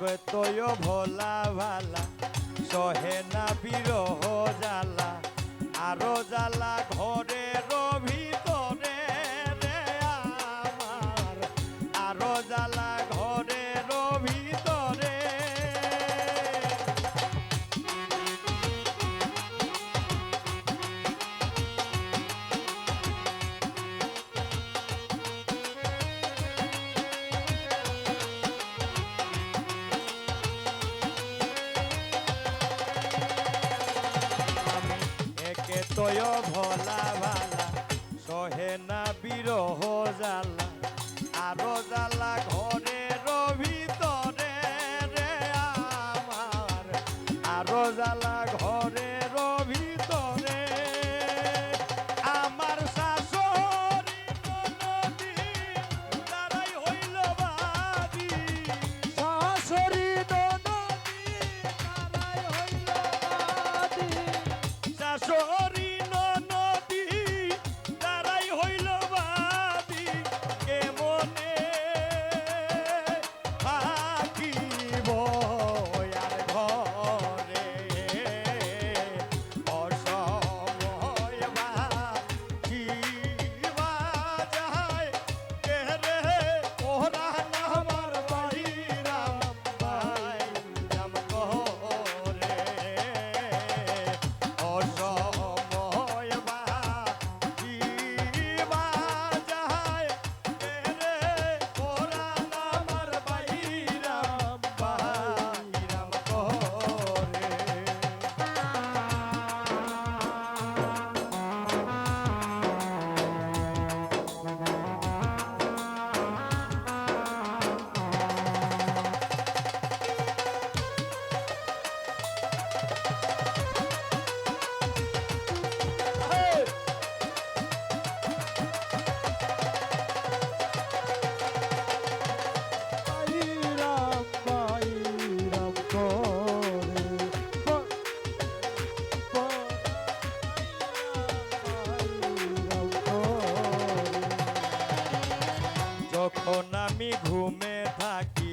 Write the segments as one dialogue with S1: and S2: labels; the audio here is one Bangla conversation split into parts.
S1: কতয় ভোলা ভালা সহে না বিরহ জ্বালা আরও জ্বালা ঘরে
S2: soy yo volar.
S1: যখন আমি ঘুমে থাকি,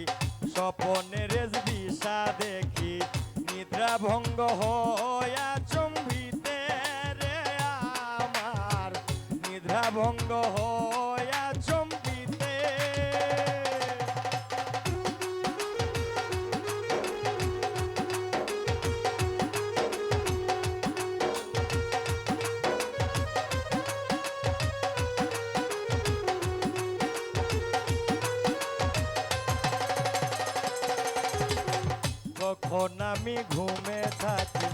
S1: স্বপনের বিষা দেখি, নিদ্রা ভঙ্গ হয়া চম্ভিতে রে আমার। নিদ্রা ভঙ্গ আমি ঘুমে থাকি,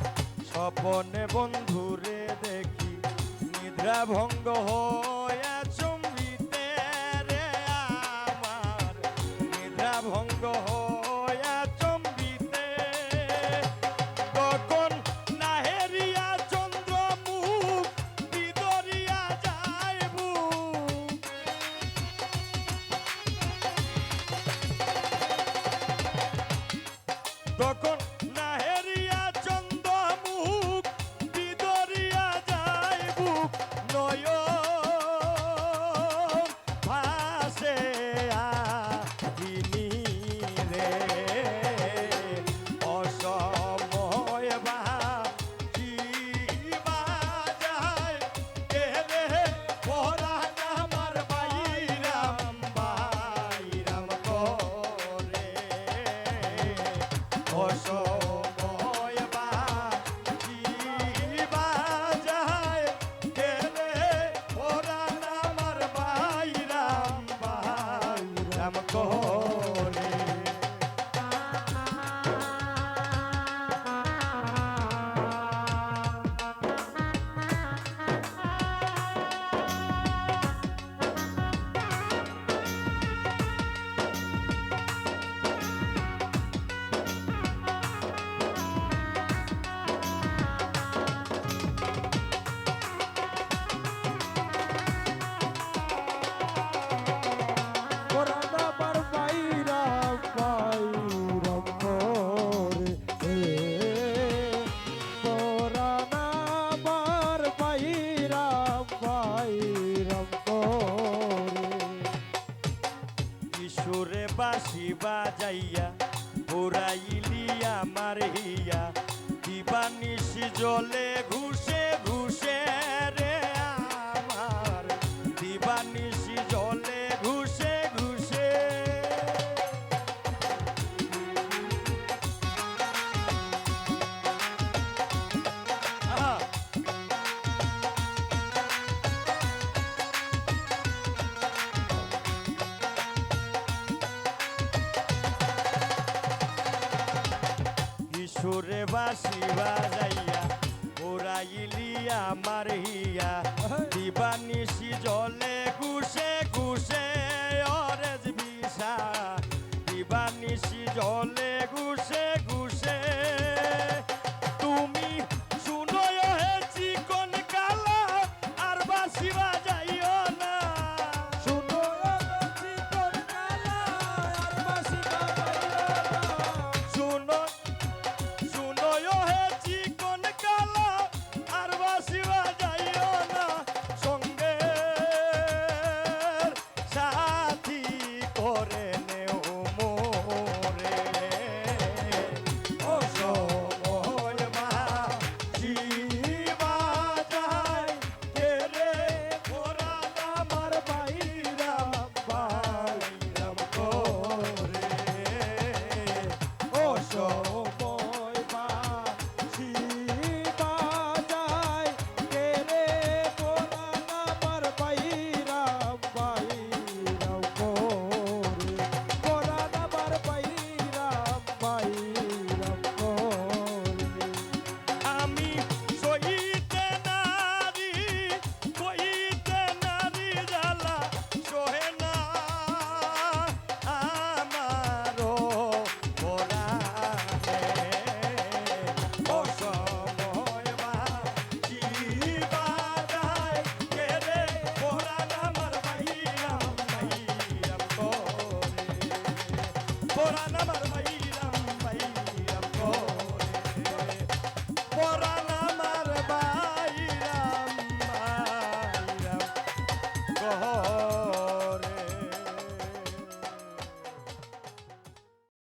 S1: স্বপনে বন্ধুরে দেখি, নিদ্রা ভঙ্গ হয়ে চুম্বিতে রে আমার। নিদ্রা ভঙ্গ হয়ে চুম্বিতে, তখন নাহেরিয়া চন্দ্র মুখ বিদরিয়া যায় তখন
S2: ফসল
S1: কিশোরে বাসি বাজাইয়া ওরাইলি আমার হিয়া Bora na marmaí.